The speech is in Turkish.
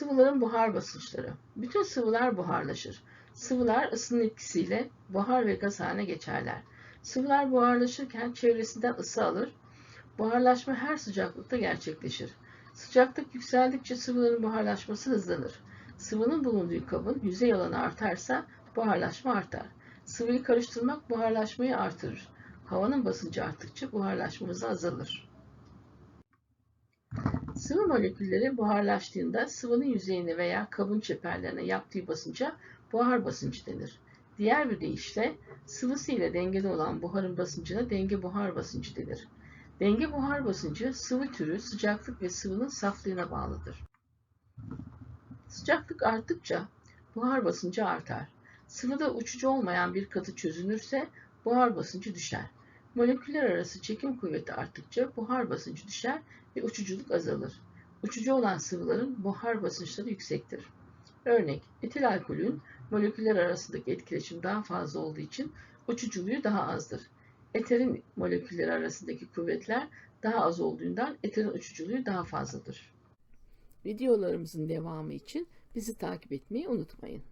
Sıvıların buhar basınçları. Bütün sıvılar buharlaşır. Sıvılar ısının etkisiyle buhar ve gaz haline geçerler. Sıvılar buharlaşırken çevresinden ısı alır. Buharlaşma her sıcaklıkta gerçekleşir. Sıcaklık yükseldikçe sıvıların buharlaşması hızlanır. Sıvının bulunduğu kabın yüzey alanı artarsa buharlaşma artar. Sıvıyı karıştırmak buharlaşmayı artırır. Havanın basıncı arttıkça buharlaşma hızı azalır. Sıvı molekülleri buharlaştığında sıvının yüzeyine veya kabın çeperlerine yaptığı basınca buhar basıncı denir. Diğer bir deyişle sıvısı ile dengede olan buharın basıncına denge buhar basıncı denir. Denge buhar basıncı sıvı türü, sıcaklık ve sıvının saflığına bağlıdır. Sıcaklık arttıkça buhar basıncı artar. Sıvıda uçucu olmayan bir katı çözünürse buhar basıncı düşer. Moleküller arası çekim kuvveti arttıkça buhar basıncı düşer ve uçuculuk azalır. Uçucu olan sıvıların buhar basınçları yüksektir. Örnek, etil alkolün moleküller arasındaki etkileşim daha fazla olduğu için uçuculuğu daha azdır. Eterin molekülleri arasındaki kuvvetler daha az olduğundan eterin uçuculuğu daha fazladır. Videolarımızın devamı için bizi takip etmeyi unutmayın.